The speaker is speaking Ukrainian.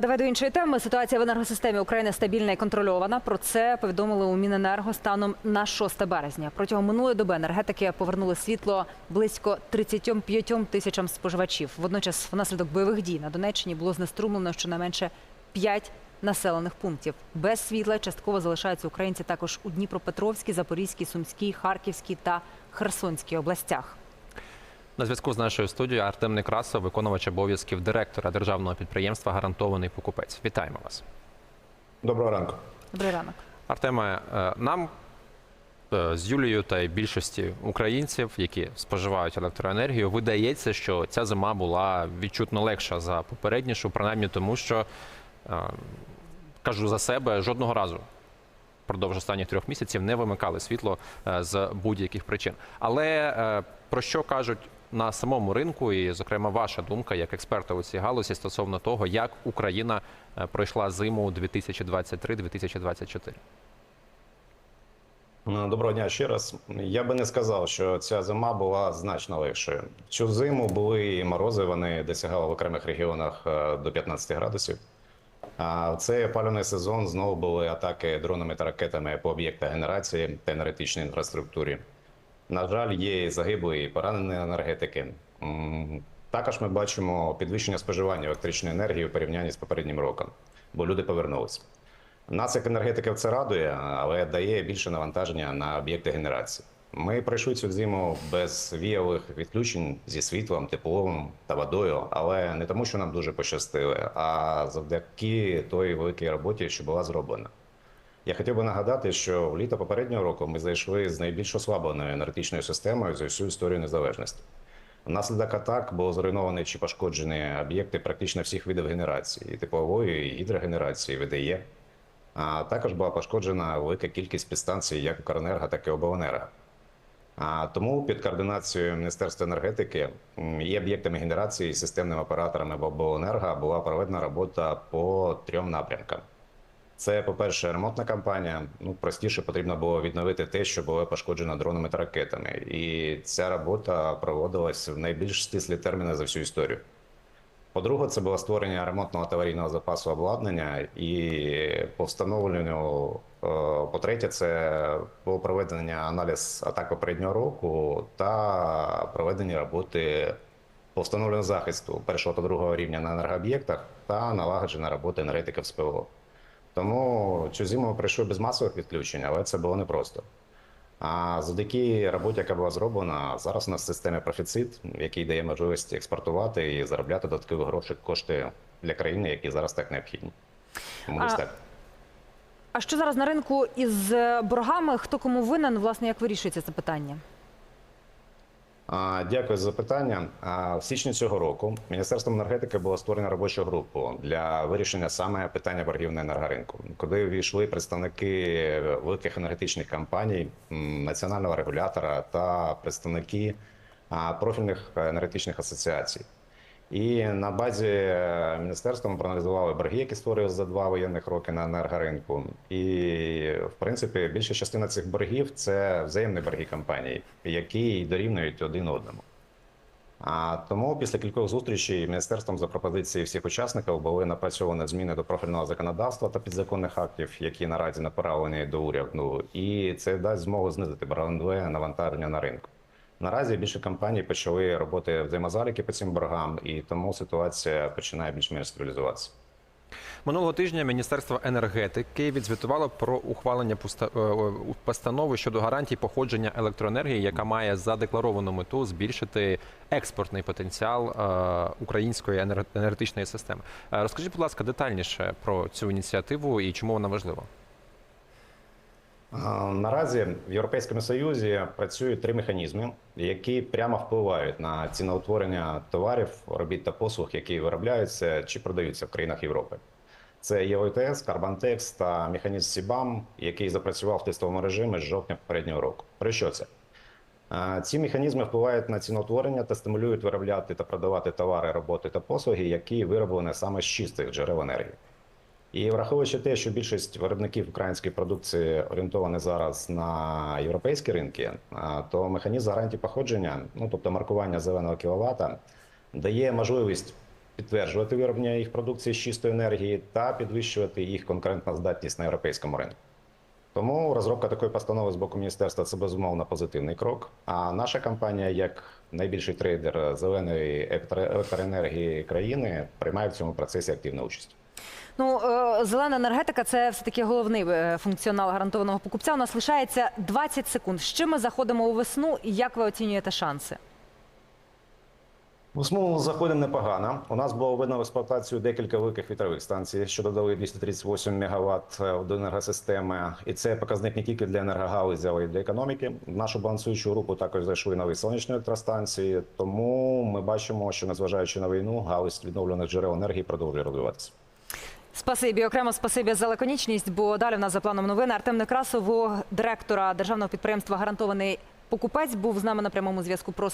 Давай до іншої теми. Ситуація в енергосистемі України стабільна і контрольована. Про це повідомили у Міненерго станом на 6 березня. Протягом минулої доби енергетики повернули світло близько 35 тисячам споживачів. Водночас, внаслідок бойових дій на Донеччині було знеструмлено щонайменше 5 населених пунктів. Без світла частково залишаються українці також у Дніпропетровській, Запорізькій, Сумській, Харківській та Херсонській областях. На зв'язку з нашою студією Артем Некрасов, виконувач обов'язків директора державного підприємства Гарантований покупець. Вітаємо вас, Доброго ранку. Добрий ранок. Артеме. е, Нам е, з Юлією та й більшості українців, які споживають електроенергію, видається, що ця зима була відчутно легша за попереднішу, принаймні тому, що е, кажу за себе жодного разу. Впродовж останніх трьох місяців не вимикали світло з будь-яких причин. Але про що кажуть на самому ринку, і, зокрема, ваша думка як експерта у цій галузі стосовно того, як Україна е, пройшла зиму 2023-2024? Ну, Доброго дня ще раз. Я би не сказав, що ця зима була значно легшою. Цю зиму були і морози, вони досягали в окремих регіонах е, до 15 градусів. А в цей опалювальний сезон знову були атаки дронами та ракетами по об'єктах генерації та енергетичній інфраструктурі. На жаль, є і загиблі, і поранені енергетики. Також ми бачимо підвищення споживання електричної енергії у порівнянні з попереднім роком, бо люди повернулись. Нас, як енергетиків, це радує, але дає більше навантаження на об'єкти генерації. Ми пройшли цю зиму без віялих відключень зі світлом, теплом та водою, але не тому, що нам дуже пощастило, а завдяки той великій роботі, що була зроблена. Я хотів би нагадати, що в літо попереднього року ми зайшли з найбільш ослабленою енергетичною системою за всю історію незалежності. Внаслідок атак було зруйновані чи пошкоджені об'єкти практично всіх видів генерації і теплової, і гідрогенерації, ВДЄ. А також була пошкоджена велика кількість підстанцій як Укренерго, так і обленерго. А тому під координацією Міністерства енергетики і об'єктами генерації, і системними операторами обленерго була проведена робота по трьом напрямкам. Це, по-перше, ремонтна кампанія. Ну, простіше потрібно було відновити те, що було пошкоджено дронами та ракетами. І ця робота проводилась в найбільш стислі терміни за всю історію. По-друге, це було створення ремонтного та аварійного запасу обладнання, і по встановленню, е, по-третє, це було проведення аналіз атак попереднього року та проведення роботи по встановленню захисту першого та другого рівня на енергооб'єктах та налагоджена робота енергетиків з ПВО. Тому цю зиму ми прийшли без масових відключень, але це було непросто. А завдяки роботі, яка була зроблена, зараз у нас в системі профіцит, який дає можливість експортувати і заробляти додаткові гроші, кошти для країни, які зараз так необхідні. Тому А- так. А що зараз на ринку із боргами? Хто кому винен? Власне, як вирішується це питання? Дякую за запитання. В січні цього року Міністерством енергетики була створена робоча група для вирішення саме питання боргів на енергоринку, куди ввійшли представники великих енергетичних компаній, національного регулятора та представники профільних енергетичних асоціацій. І на базі е, міністерства ми проаналізували борги, які створювали за два воєнних роки на енергоринку. І в принципі більша частина цих боргів це взаємні борги компаній, які дорівнюють один одному. А тому після кількох зустрічей міністерством за пропозиції всіх учасників були напрацьовані зміни до профільного законодавства та підзаконних актів, які наразі направлені до уряду, і це дасть змогу знизити боргове навантаження на ринку. Наразі більше компаній почали робити взаємозаліки по цим боргам, і тому ситуація починає більш-менш стабілізуватися. Минулого тижня Міністерство енергетики відзвітувало про ухвалення е, е, постанови щодо гарантій походження електроенергії, яка має задекларовану мету збільшити експортний потенціал е, української енер- енергетичної системи. Розкажіть, будь ласка, детальніше про цю ініціативу і чому вона важлива. А, Наразі в Європейському Союзі працюють три механізми, які прямо впливають на ціноутворення товарів, робіт та послуг, які виробляються чи продаються в країнах Європи. Це ЄОТС, Карбантекс та механізм СІБАМ, який запрацював в тестовому режимі з жовтня попереднього року. Про що це? Ці механізми впливають на ціноутворення та стимулюють виробляти та продавати товари, роботи та послуги, які вироблені саме з чистих джерел енергії. І враховуючи те, що більшість виробників української продукції орієнтовані зараз на європейські ринки, то механізм гарантії походження, ну тобто маркування зеленого кіловата, дає можливість підтверджувати вироблення їх продукції з чистої енергії та підвищувати їх конкурентну здатність на європейському ринку. Тому розробка такої постанови з боку міністерства це безумовно позитивний крок. А наша компанія, як найбільший трейдер зеленої електро- електроенергії країни, приймає в цьому процесі активну участь. Ну, е, зелена енергетика це все таки головний е, функціонал гарантованого покупця. У нас лишається 20 секунд. З чим ми заходимо у весну і як ви оцінюєте шанси? У СМУ заходимо непогано. У нас було введено в експлуатацію декілька великих вітрових станцій, що додали 238 МВт до енергосистеми. І це показник не тільки для енергогалузі, але й для економіки. В нашу балансуючу групу також зайшли нові сонячні електростанції. Тому ми бачимо, що незважаючи на війну, галузь відновлених джерел енергії продовжує розвиватися. Спасибі, окремо спасибі за лаконічність, бо далі в нас за планом новини. Артем Некрасов, директора державного підприємства Гарантований покупець, був з нами на прямому зв'язку. Просимо